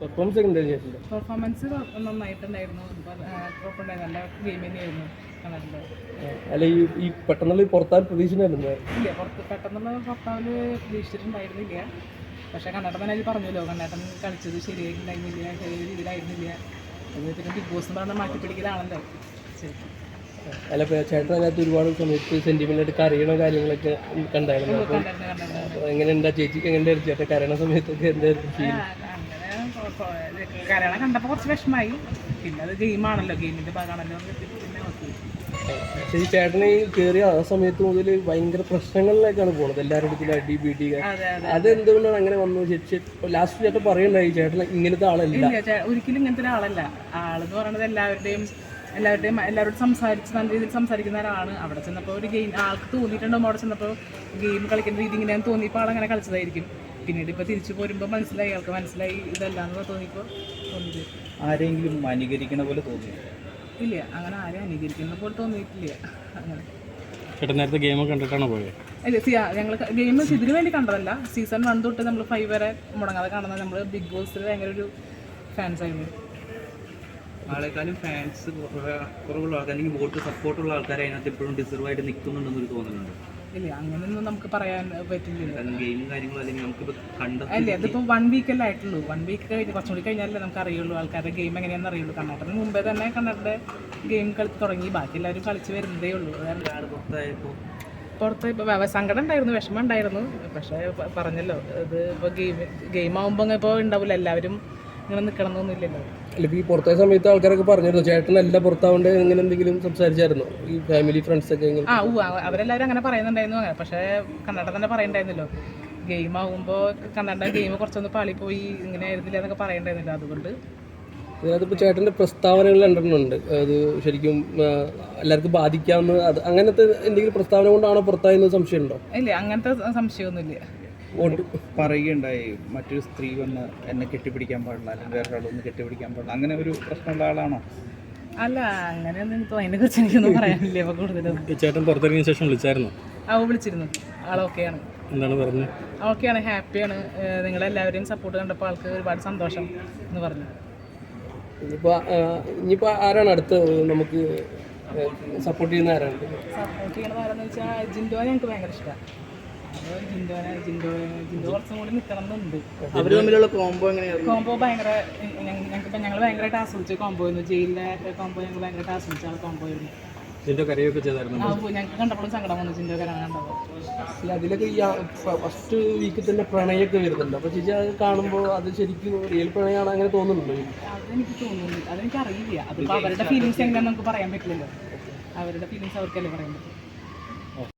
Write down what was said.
Performance performance നന്നായിട്ടുണ്ടായിരുന്നു. കുഴപ്പമുണ്ടായിരുന്നു നല്ല game തന്നെയായിരുന്നു കണ്ടിട്ടുണ്ട് അല്ല ഈ പെട്ടെന്നുള്ള ഇല്ല പുറത്ത് പെട്ടെന്നുള്ള പുറത്താവൽ പ്രതീക്ഷിച്ചിട്ടുണ്ടായിരുന്നില്ല. പക്ഷേ കണ്ണേട്ടൻ തന്നെ പറഞ്ഞല്ലോ കണ്ണേട്ടൻ കളിച്ചത് ശരിയായിട്ടുണ്ടായിരുന്നില്ല ശരിയായ രീതിയിലായിരുന്നില്ല അത് പിന്നെ ബിഗ് ബോസ് എന്ന് പറഞ്ഞാൽ മാറ്റിപ്പിടിക്കലാണല്ലോ. ശരിക്കും അല്ല ചേട്ടൻ അതിനകത്ത് ഒരുപാട് സമയത്ത് സെന്റിമെന്റ് കരയണ കാര്യങ്ങളൊക്കെ കണ്ടായിരുന്നു? എങ്ങനെ ഉണ്ടാ ചേച്ചിക്ക് എങ്ങനെ ചേട്ടൻ കരയണ സമയത്തൊക്കെ എന്തായിരുന്നു കരയണ കണ്ടപ്പോൾ കുറച്ച് വിഷമായി പിന്നെ അത് ഗെയിമാണല്ലോ ഗെയിമിന്റെ ഭാഗമാണല്ലോ. പിന്നെ ഓക്കെ പക്ഷേ ഈ ചേട്ടന് ഈ കയറിയ ആ സമയത്ത് മുതൽ ഭയങ്കര പ്രശ്നങ്ങളിലേക്കാണ് പോകുന്നത് എല്ലാവരുടെ അടി പിടി അതെ അതെ അതെന്തുകൊണ്ടാണ് അങ്ങനെ വന്നു ലാസ്റ്റ് ചേട്ടൻ പറയണ്ടായി ചേട്ടൻ ഇങ്ങനത്തെ ആളല്ല. ഒരിക്കലും ഇങ്ങനത്തെ ഒരാളല്ല. ആളെന്ന് പറയുന്നത് എല്ലാവരുടെയും എല്ലാവരുടെയും എല്ലാവരോടും സംസാരിച്ച് നല്ല രീതിയിൽ സംസാരിക്കുന്ന ഒരാളാണ്. അവിടെ ചെന്നപ്പോൾ ഒരു ഗെയിം ആൾക്ക് തോന്നിയിട്ടുണ്ടോ? അവിടെ ചെന്നപ്പോൾ ഗെയിം കളിക്കുന്ന രീതി ഇങ്ങനെയാണ് തോന്നിയപ്പോൾ ആളങ്ങനെ കളിച്ചതായിരിക്കും. പിന്നീട് ഇപ്പോൾ തിരിച്ചു പോരുമ്പോൾ മനസ്സിലായി ആൾക്ക് മനസ്സിലായി ഇതല്ലാന്ന് തോന്നിയപ്പോൾ തോന്നിയത്. ആരെങ്കിലും അനുകരിക്കണ പോലെ തോന്നി? ഇല്ല അങ്ങനെ ആരെയും അനുകരിക്കുന്ന പോലെ തോന്നിയിട്ടില്ല. അങ്ങനെ. ചേട്ടൻ നേരത്തെ ഗെയിമൊക്കെ കണ്ടിട്ടാണ് പോയത് അല്ല സി ഞങ്ങൾ ഗെയിം ഇതിനു വേണ്ടി കണ്ടതല്ല. സീസൺ വൺ തൊട്ട് നമ്മൾ ഫൈവ് വരെ മുടങ്ങാതെ കാണുന്നത് നമ്മൾ ബിഗ് ബോസിൽ ഭയങ്കര ഒരു ഫാൻസ് ആയിരുന്നു. ആളെക്കാളും ഫാൻസ് കുറവുള്ള ആൾക്കാർ അല്ലെങ്കിൽ വോട്ട് സപ്പോർട്ടുള്ള ആൾക്കാരെ അതിനകത്ത് എപ്പോഴും ഡിസർവ് ആയിട്ട് നിൽക്കുന്നുണ്ടെന്നൊരു തോന്നലുണ്ട്. ഇല്ല അങ്ങനെയൊന്നും നമുക്ക് പറയാൻ പറ്റില്ല. അല്ലേ അതിപ്പോൾ വൺ വീക്ക് അല്ലേ ആയിട്ടുള്ളൂ. വൺ വീക്ക് കഴിഞ്ഞ് കുറച്ചും കൂടി കഴിഞ്ഞാലേ നമുക്ക് അറിയുള്ളൂ ആൾക്കാരുടെ ഗെയിം എങ്ങനെയാണെന്ന് അറിയുള്ളൂ. കണ്ണാട്ടത്തിന് മുമ്പേ തന്നെ കണ്ണാട്ടന്റെ ഗെയിം കളി തുടങ്ങി. ബാക്കി എല്ലാവരും കളിച്ച് വരുന്നതേ ഉള്ളൂ. പുറത്ത് ഇപ്പോൾ സങ്കടം ഉണ്ടായിരുന്നു വിഷമം ഉണ്ടായിരുന്നു. പക്ഷേ പറഞ്ഞല്ലോ ഇത് ഇപ്പോൾ ഗെയിം ഗെയിം ആകുമ്പോൾ ഇപ്പോൾ ഉണ്ടാവില്ല എല്ലാവരും ഇങ്ങനെ നിൽക്കണമെന്നൊന്നുമില്ലല്ലോ അല്ല ഈ പുറത്തെ സമയത്ത് ആൾക്കാരൊക്കെ പറഞ്ഞിരുന്നു ചേട്ടനല്ല പുറത്താവേണ്ടത് ഇങ്ങനെ എന്തെങ്കിലും സംസാരിച്ചായിരുന്നു. ഈ ഫാമിലി ഫ്രണ്ട്സ് ഒക്കെ ആ ഊ അവരെല്ലാവരും അങ്ങനെ പറയുന്നുണ്ടായിരുന്നു അങ്ങനെ. പക്ഷേ കന്നഡ തന്നെ പറയണ്ടായിരുന്നല്ലോ. ഗെയിം ആകുമ്പോൾ കന്നഡ ഗെയിം കുറച്ചൊന്ന് പാളിപ്പോയി ഇങ്ങനെ ആയിരുന്നില്ല എന്നൊക്കെ പറയണ്ടായിരുന്നില്ല. അതുകൊണ്ട് ഇതിനകത്തിപ്പോൾ ചേട്ടന്റെ പ്രസ്താവനകൾ രണ്ടെണ്ണമുണ്ട്. അത് ശരിക്കും എല്ലാവർക്കും ബാധിക്കാവുന്ന അത് അങ്ങനത്തെ എന്തെങ്കിലും പ്രസ്താവന കൊണ്ടാണോ പുറത്തായെന്ന് സംശയമുണ്ടോ? ഇല്ല അങ്ങനത്തെ സംശയമൊന്നുമില്ല. പറയുകയുണ്ടായി. മറ്റൊരു സ്ത്രീ വന്ന് എന്നെ കെട്ടിപ്പിടിക്കാൻ പാടില്ല അല്ലെങ്കിൽ വേറൊരാളൊന്ന് കെട്ടിപ്പിടിക്കാൻ പാടില്ല. അങ്ങനെ ഒരു പ്രശ്നമുള്ള ആളാണോ? അല്ല അങ്ങനെയൊന്നും എനിക്ക് അതിനെ കുറിച്ച് എനിക്കൊന്നും പറയാനില്ല. ഇപ്പൊ കൂടുതലും. ചേട്ടൻ പുറത്തിറങ്ങിയ ശേഷം വിളിച്ചായിരുന്നു? അവ വിളിച്ചിരുന്നു. ആളൊക്കെയാണ് എന്താണ് പറഞ്ഞത് ഓക്കെയാണ്. ഹാപ്പിയാണ്. നിങ്ങളെല്ലാവരെയും സപ്പോർട്ട് കണ്ടപ്പോൾ ആൾക്ക് ഒരുപാട് സന്തോഷം എന്ന് പറഞ്ഞു. ഇനിയിപ്പോ ആരാണ് അടുത്ത് നമുക്ക് സപ്പോർട്ട് ചെയ്യുന്ന ആരാണ്? സപ്പോർട്ട് ചെയ്യണത് ആരാന്ന് വെച്ചാൽ ജിൻഡോ ഞങ്ങൾക്ക് ഭയങ്കര ഇഷ്ടമാണ് എന്നുണ്ട് തമ്മിലുള്ള കോംബോ എങ്ങനെയായിരുന്നു? കോംബോ ഭയങ്കര ഞങ്ങൾക്ക് ഞങ്ങൾ ഭയങ്കരമായിട്ട് ആസ്വദിച്ച കോംബോ ആയിരുന്നു. ജയിലിലെ കോംബോ ഞങ്ങൾ ഭയങ്കരമായിട്ട് ആസ്വദിച്ച ആ കോംബോ ആയിരുന്നു. ഇതിന്റെ കരയൊക്കെ ചെയ്തായിരുന്നു. ആ ഞങ്ങൾക്ക് കണ്ടപ്പോഴും സങ്കടം വന്നു കണ്ടപ്പോൾ അല്ല അതിലൊക്കെ ഈ ഫസ്റ്റ് വീക്കിൽ തന്നെ പ്രണയമൊക്കെ വരുന്നുണ്ട്. അപ്പോൾ ചേച്ചി അത് കാണുമ്പോൾ അത് ശരിക്കും റിയൽ പ്രണയമാണ് അങ്ങനെ തോന്നുന്നുണ്ടോ? അതെനിക്ക് തോന്നുന്നു അതെനിക്ക് അറിയില്ല അതിപ്പോൾ അവരുടെ ഫീലിങ്സ് എങ്ങനെയാണെന്ന് നമുക്ക് പറയാൻ പറ്റില്ലല്ലോ. അവരുടെ ഫീലിങ്സ് അവർക്കല്ലേ പറയാൻ പറ്റും.